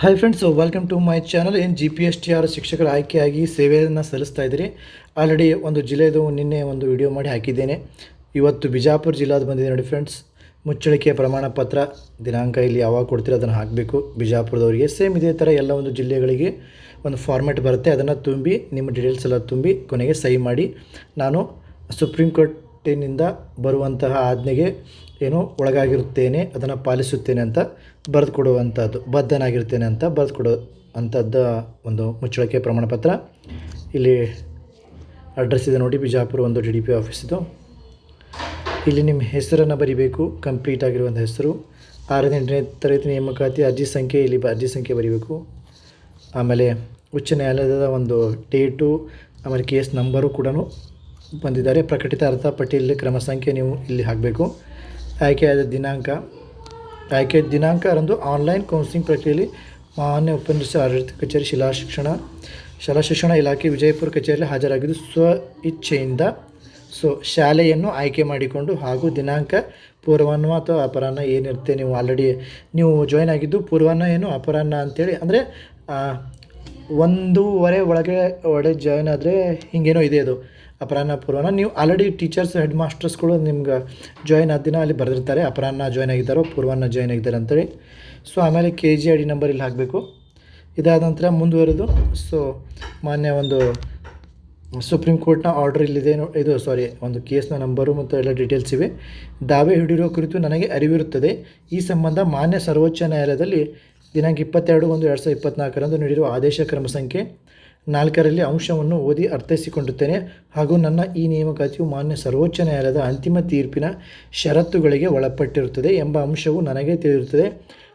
Hi friends welcome to my channel ಏನು G P S T R ಶಿಕ್ಷಕರ ಆಯ್ಕೆಯಾಗಿ ಸೇವೆಯನ್ನು ಸಲ್ಲಿಸ್ತಾ ಇದ್ದೀರಿ. ಆಲ್ರೆಡಿ ಒಂದು ಜಿಲ್ಲೆದು ನಿನ್ನೆ ಒಂದು ವಿಡಿಯೋ ಮಾಡಿ ಹಾಕಿದ್ದೇನೆ. ಇವತ್ತು ಬಿಜಾಪುರ ಜಿಲ್ಲಾದ ಬಂದಿದೆ ನೋಡಿ ಫ್ರೆಂಡ್ಸ್ ಮುಚ್ಚಳಿಕೆಯ ಪ್ರಮಾಣ ಪತ್ರ ದಿನಾಂಕ ಇಲ್ಲಿ ಯಾವಾಗ ಕೊಡ್ತೀರೋ ಅದನ್ನು ಹಾಕಬೇಕು. ಬಿಜಾಪುರದವರಿಗೆ ಸೇಮ್ ಇದೇ ಥರ ಎಲ್ಲ ಒಂದು ಜಿಲ್ಲೆಗಳಿಗೆ ಒಂದು ಫಾರ್ಮ್ಯಾಟ್ ಬರುತ್ತೆ. ಅದನ್ನು ತುಂಬಿ, ನಿಮ್ಮ ಡೀಟೇಲ್ಸ್ ಎಲ್ಲ ತುಂಬಿ ಕೊನೆಗೆ ಸಹಿ ಮಾಡಿ. ನಾನು ಸುಪ್ರೀಂ ಕೋರ್ಟಿನಿಂದ ಬರುವಂತಹ ಆಜ್ಞೆಗೆ ಏನು ಒಳಗಾಗಿರುತ್ತೇನೆ, ಅದನ್ನು ಪಾಲಿಸುತ್ತೇನೆ ಅಂತ ಬರೆದು ಕೊಡುವಂಥದ್ದು ಬದ್ಧನಾಗಿರ್ತೇನೆ ಅಂತ ಬರೆದು ಕೊಡೋ ಅಂಥದ್ದು ಒಂದು ಮುಚ್ಚಳಿಕೆ ಪ್ರಮಾಣ ಪತ್ರ ಇಲ್ಲಿ ಅಡ್ರೆಸ್ ಇದೆ ನೋಡಿ, ಬಿಜಾಪುರ ಒಂದು ಡಿ ಡಿ ಪಿ ಆಫೀಸಿದು ಇಲ್ಲಿ ನಿಮ್ಮ ಹೆಸರನ್ನು ಬರಿಬೇಕು ಕಂಪ್ಲೀಟ್ ಆಗಿರುವಂಥ ಹೆಸರು. ಆರನೇ, ಎಂಟನೇ ತರಗತಿ ನೇಮಕಾತಿ ಅರ್ಜಿ ಸಂಖ್ಯೆ, ಇಲ್ಲಿ ಅರ್ಜಿ ಸಂಖ್ಯೆ ಬರೀಬೇಕು. ಆಮೇಲೆ ಉಚ್ಚ ನ್ಯಾಯಾಲಯದ ಒಂದು ಡೇಟು, ಆಮೇಲೆ ಕೇಸ್ ನಂಬರು ಕೂಡ ಬಂದಿದ್ದಾರೆ. ಪ್ರಕಟಿತ ಅರ್ಥ ಪಟ್ಟಿಯಲ್ಲಿ ಕ್ರಮ ಸಂಖ್ಯೆ ನೀವು ಇಲ್ಲಿ ಹಾಕಬೇಕು. ಆಯ್ಕೆಯಾದ ದಿನಾಂಕ. ಆಯ್ಕೆ ದಿನಾಂಕರಂದು ಆನ್ಲೈನ್ ಕೌನ್ಸಿಲಿಂಗ್ ಪ್ರಕ್ರಿಯೆಯಲ್ಲಿ ಮಾನ್ಯ ಉಪನ್ಯಾಸ ಆಡಳಿತ ಕಚೇರಿ ಶಿಲಾ ಶಿಕ್ಷಣ, ಶಾಲಾ ಶಿಕ್ಷಣ ಇಲಾಖೆ ವಿಜಯಪುರ ಕಚೇರಿಯಲ್ಲಿ ಹಾಜರಾಗಿದ್ದು ಸ್ವ ಇಚ್ಛೆಯಿಂದ ಸೊ ಶಾಲೆಯನ್ನು ಆಯ್ಕೆ ಮಾಡಿಕೊಂಡು ಹಾಗೂ ದಿನಾಂಕ ಪೂರ್ವಾಹ್ನ ಅಥವಾ ಅಪರಾಹ್ನ ಏನಿರುತ್ತೆ ನೀವು ಆಲ್ರೆಡಿ ನೀವು ಜಾಯ್ನ್ ಆಗಿದ್ದು ಪೂರ್ವಾನ್ನ ಏನು ಅಪರಾಹ್ನ ಅಂತೇಳಿ ಅಂದರೆ ಒಂದೂವರೆ ಒಳಗೆ ಒಳಗೆ ಜಾಯ್ನ್ ಆದರೆ ಹಿಂಗೇನೋ ಇದೆ ಅದು. ಅಪರಾಹ್ನ ಪೂರ್ವನ. ನೀವು ಆಲ್ರೆಡಿ ಟೀಚರ್ಸ್ ಹೆಡ್ ಮಾಸ್ಟರ್ಸ್ಗಳು ನಿಮ್ಗೆ ಜಾಯ್ನ್ ಆದ ದಿನ ಅಲ್ಲಿ ಬರೆದಿರ್ತಾರೆ. ಅಪರಾಹ್ನ ಜಾಯ್ನ್ ಆಗಿದ್ದಾರೋ, ಪೂರ್ವಾನ್ನ ಜಾಯ್ನ್ ಆಗಿದ್ದಾರೆ ಅಂತೇಳಿ. ಸೊ ಆಮೇಲೆ K G I D number ಇಲ್ಲಿ ಹಾಕಬೇಕು. ಇದಾದ ನಂತರ ಮುಂದುವರೆದು ಸೊ ಮಾನ್ಯ ಒಂದು ಸುಪ್ರೀಂ ಕೋರ್ಟ್ನ ಆರ್ಡರ್ ಇಲ್ಲಿದೆ. ಇದು ಸಾರಿ ಒಂದು ಕೇಸ್ನ ನಂಬರು ಮತ್ತು ಎಲ್ಲ ಡೀಟೇಲ್ಸ್ ಇವೆ. ದಾವೆ ಹಿಡಿಯುವ ಕುರಿತು ನನಗೆ ಅರಿವಿರುತ್ತದೆ. ಈ ಸಂಬಂಧ ಮಾನ್ಯ ಸರ್ವೋಚ್ಚ ನ್ಯಾಯಾಲಯದಲ್ಲಿ ದಿನಾಂಕ ಇಪ್ಪತ್ತೆರಡು ಒಂದು ಎರಡು ಸಾವಿರದ ಇಪ್ಪತ್ನಾಲ್ಕರಂದು ನೀಡಿರುವ ಆದೇಶ ಕ್ರಮ ಸಂಖ್ಯೆ ನಾಲ್ಕರಲ್ಲಿ ಅಂಶವನ್ನು ಓದಿ ಅರ್ಥೈಸಿಕೊಂಡುತ್ತೇನೆ ಹಾಗೂ ನನ್ನ ಈ ನೇಮಕಾತಿಯು ಮಾನ್ಯ ಸರ್ವೋಚ್ಚ ನ್ಯಾಯಾಲಯದ ಅಂತಿಮ ತೀರ್ಪಿನ ಷರತ್ತುಗಳಿಗೆ ಒಳಪಟ್ಟಿರುತ್ತದೆ ಎಂಬ ಅಂಶವು ನನಗೆ ತಿಳಿದಿರುತ್ತದೆ.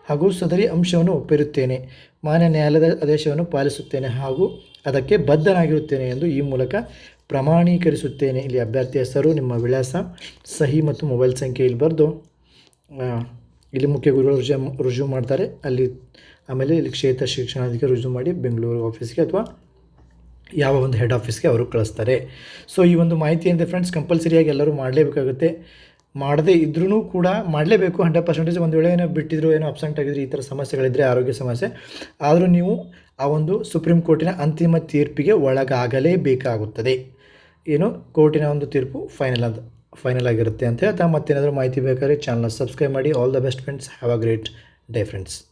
ಹಾಗೂ ಸದರಿ ಅಂಶವನ್ನು ಒಪ್ಪಿರುತ್ತೇನೆ. ಮಾನ್ಯ ನ್ಯಾಯಾಲಯದ ಆದೇಶವನ್ನು ಪಾಲಿಸುತ್ತೇನೆ ಹಾಗೂ ಅದಕ್ಕೆ ಬದ್ಧನಾಗಿರುತ್ತೇನೆ ಎಂದು ಈ ಮೂಲಕ ಪ್ರಮಾಣೀಕರಿಸುತ್ತೇನೆ. ಇಲ್ಲಿ ಅಭ್ಯರ್ಥಿ ಹೆಸರು, ನಿಮ್ಮ ವಿಳಾಸ, ಸಹಿ ಮತ್ತು ಮೊಬೈಲ್ ಸಂಖ್ಯೆ ಇಲ್ಲಿ ಬರೆದು ಇಲ್ಲಿ ಮುಖ್ಯ ಗುರುಗಳು ರುಜು ರುಜು ಮಾಡ್ತಾರೆ. ಅಲ್ಲಿ ಆಮೇಲೆ ಇಲ್ಲಿ ಕ್ಷೇತ್ರ ಶಿಕ್ಷಣಾಧಿಕಾರಿ ರುಜು ಮಾಡಿ ಬೆಂಗಳೂರು ಆಫೀಸ್ಗೆ ಅಥವಾ ಯಾವ ಒಂದು ಹೆಡ್ ಆಫೀಸ್ಗೆ ಅವರು ಕಳಿಸ್ತಾರೆ. ಸೊ ಈ ಒಂದು ಮಾಹಿತಿ ಏನಿದೆ ಫ್ರೆಂಡ್ಸ್ ಕಂಪಲ್ಸರಿಯಾಗಿ ಎಲ್ಲರೂ ಮಾಡಲೇಬೇಕಾಗುತ್ತೆ. ಮಾಡದೇ ಇದ್ರೂ ಕೂಡ ಮಾಡಲೇಬೇಕು. ಹಂಡ್ರೆಡ್ ಪರ್ಸೆಂಟೇಜ್ ಒಂದು ವೇಳೆ ಏನೋ ಬಿಟ್ಟಿದ್ರು, ಏನೋ ಅಬ್ಸೆಂಟ್ ಆಗಿದ್ರು, ಈ ಥರ ಸಮಸ್ಯೆಗಳಿದ್ದರೆ ಆರೋಗ್ಯ ಸಮಸ್ಯೆ. ಆದರೂ ನೀವು ಆ ಒಂದು ಸುಪ್ರೀಂ ಕೋರ್ಟಿನ ಅಂತಿಮ ತೀರ್ಪಿಗೆ ಒಳಗಾಗಲೇಬೇಕಾಗುತ್ತದೆ. ಏನು? ಕೋರ್ಟಿನ ಒಂದು ತೀರ್ಪು ಫೈನಲ್ ಅದು ಫೈನಲ್ ಆಗಿರುತ್ತೆ ಅಂತ ಹೇಳ್ತಾ ಮತ್ತೇನಾದರೂ ಮಾಹಿತಿ ಬೇಕಾದ್ರೆ ಚಾನಲ್ನ ಸಬ್ಸ್ಕ್ರೈಬ್ ಮಾಡಿ. All the best friends have a great day friends